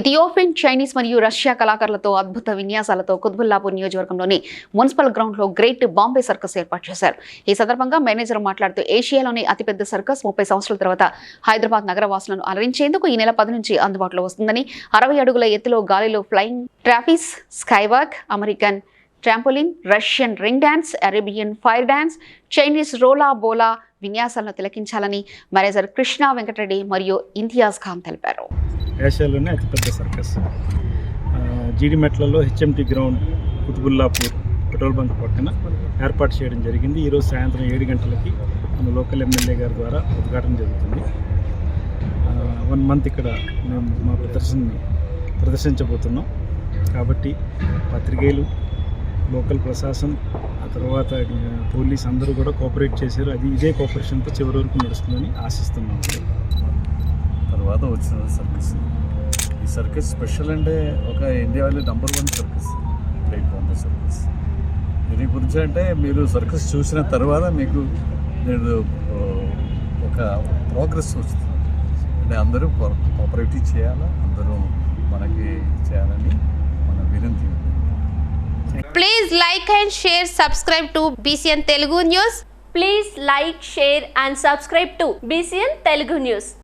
Ethiopian Chinese మరియు Russia కళాకారులతో అద్భుత విన్యాసాలతో కుత్బుల్లాపూర్ నియోజకవర్గంలోని మున్సిపల్ గ్రౌండ్లో గ్రేట్ బాంబే సర్కస్ ఏర్పాటు చేశారు. ఈ సందర్భంగా మేనేజర్ మాట్లాడుతూ ఏషియాలోని అతిపెద్ద సర్కస్ ముప్పై సంవత్సరాల తర్వాత హైదరాబాద్ నగరవాసులను అలరించేందుకు ఈ నెల పది నుంచి అందుబాటులో వస్తుందని అరవై అడుగుల ఎత్తులో గాలిలో flying trapeze skywalk American trampoline Russian ring dance Arabian fire dance Chinese rola bola విన్యాసాలను తిలకించాలని మేనేజర్ కృష్ణ వెంకటరెడ్డి మరియు ఇంతియాజ్ ఖాన్ తెలిపారు. ఏషియాలోనే అతిపెద్ద circus. జీడిమెట్లలో HMT ground Kutbullapur petrol bunk పక్కన ఏర్పాటు చేయడం జరిగింది. ఈరోజు సాయంత్రం ఏడు గంటలకి మన లోకల్ ఎమ్మెల్యే గారి ద్వారా ఉద్ఘాటన జరుగుతుంది. వన్ మంత్ ఇక్కడ మేము మా ప్రదర్శనని ప్రదర్శించబోతున్నాం. కాబట్టి పత్రికేయులు లోకల్ ప్రశాసనం ఆ తర్వాత పోలీస్ అందరూ కూడా కోఆపరేట్ చేశారు. అది ఇదే కోఆపరేషన్తో చివరి వరకు నడుస్తుందని ఆశిస్తున్నాం. తర్వాత వచ్చిన సర్కస్. ఈ సర్కస్ స్పెషల్ అంటే ఒక ఇండియాలో number one circus. Great Bombay circus. దీని గురించి అంటే మీరు సర్కస్ చూసిన తర్వాత మీకు నేను ఒక ప్రోగ్రెస్ వస్తుంది. అంటే అందరూ కోఆపరేటివ్ చేయాలా? అందరూ మనకి చేయాలని మన వినంతి. Please like and share subscribe to BCN Telugu news please like share and subscribe to BCN Telugu news